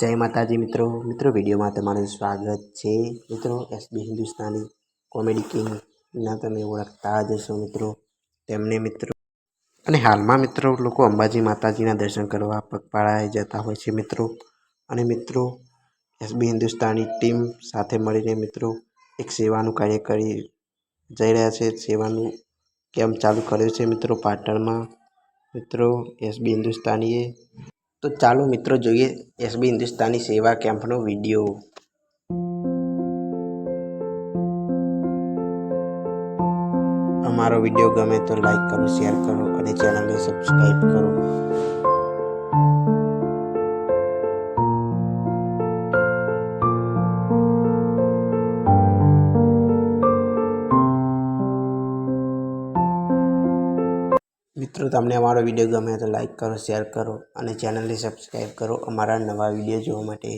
જય માતાજી મિત્રો. મિત્રો, વિડીયોમાં તમારું સ્વાગત છે. મિત્રો એસબી હિન્દુસ્તાની કોમેડી કિંગના તમે ઓળખતા જ હશો મિત્રો. તેમને મિત્રો અને હાલમાં મિત્રો, લોકો અંબાજી માતાજીના દર્શન કરવા પગપાળાએ જતા હોય છે મિત્રો. અને મિત્રો એસબી હિન્દુસ્તાની ટીમ સાથે મળીને મિત્રો એક સેવાનું કાર્ય કરી જઈ રહ્યા છે. સેવાનું કેમ્પ ચાલુ કર્યો છે મિત્રો પાટણમાં? મિત્રો એસબી હિન્દુસ્તાનીએ તો ચાલો મિત્રો જોઈએ એસબી હિન્દુસ્તાની સેવા કેમ્પનો વીડિયો. અમારો વીડિયો ગમે તો લાઈક કરો શેર કરો અને ચેનલને સબસ્ક્રાઈબ કરો. મિત્રો, તમને અમારો વીડિયો ગમે તો લાઈક કરો શેર કરો અને ચેનલને સબસ્ક્રાઈબ કરો અમારા નવા વીડિયો જોવા માટે.